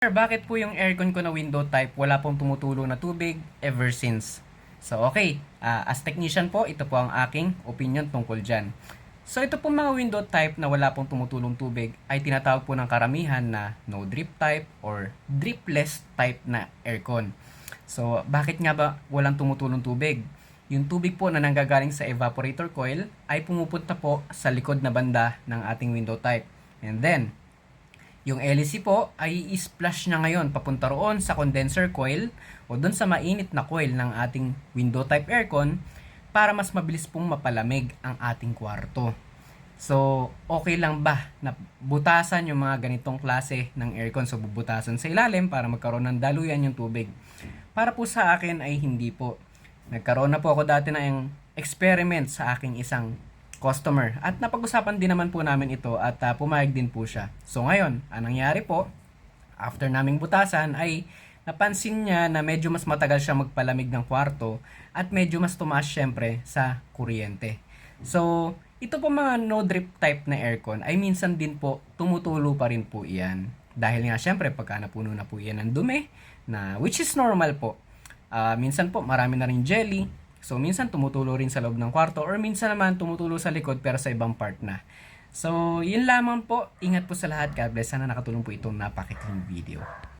Sir, bakit po yung aircon ko na window type wala pong tumutulong na tubig ever since? So, okay. Ah, as technician po, ito po ang aking opinion tungkol dyan. So, ito pong mga window type na wala pong tumutulong tubig ay tinatawag po ng karamihan na no drip type or dripless type na aircon. So, bakit nga ba walang tumutulong tubig? Yung tubig po na nanggagaling sa evaporator coil ay pumupunta po sa likod na banda ng ating window type. And then, yung LEC po ay i-splash na ngayon papunta roon sa condenser coil o doon sa mainit na coil ng ating window type aircon para mas mabilis pong mapalamig ang ating kwarto. So, okay lang ba na butasan yung mga ganitong klase ng aircon? So, bubutasan sa ilalim para magkaroon ng daluyan yung tubig. Para po sa akin ay hindi po. Nagkaroon na po ako dati ng experiment sa aking isang customer. At napag-usapan din naman po namin ito at ah, pumayag din po siya. So ngayon, anong nangyari po, after naming butasan ay napansin niya na medyo mas matagal siya magpalamig ng kwarto at medyo mas tumaas syempre sa kuryente. So, ito po mga no drip type na aircon ay minsan din po tumutulo pa rin po iyan. Dahil nga syempre pagka napuno na po iyan ng dumi na which is normal po. Ah, minsan po marami na rin jelly. So minsan tumutulo rin sa loob ng kwarto or minsan naman tumutulo sa likod pero sa ibang part na. So yun lamang po. Ingat po sa lahat. God bless. Sana nakatulong po itong napakitang video.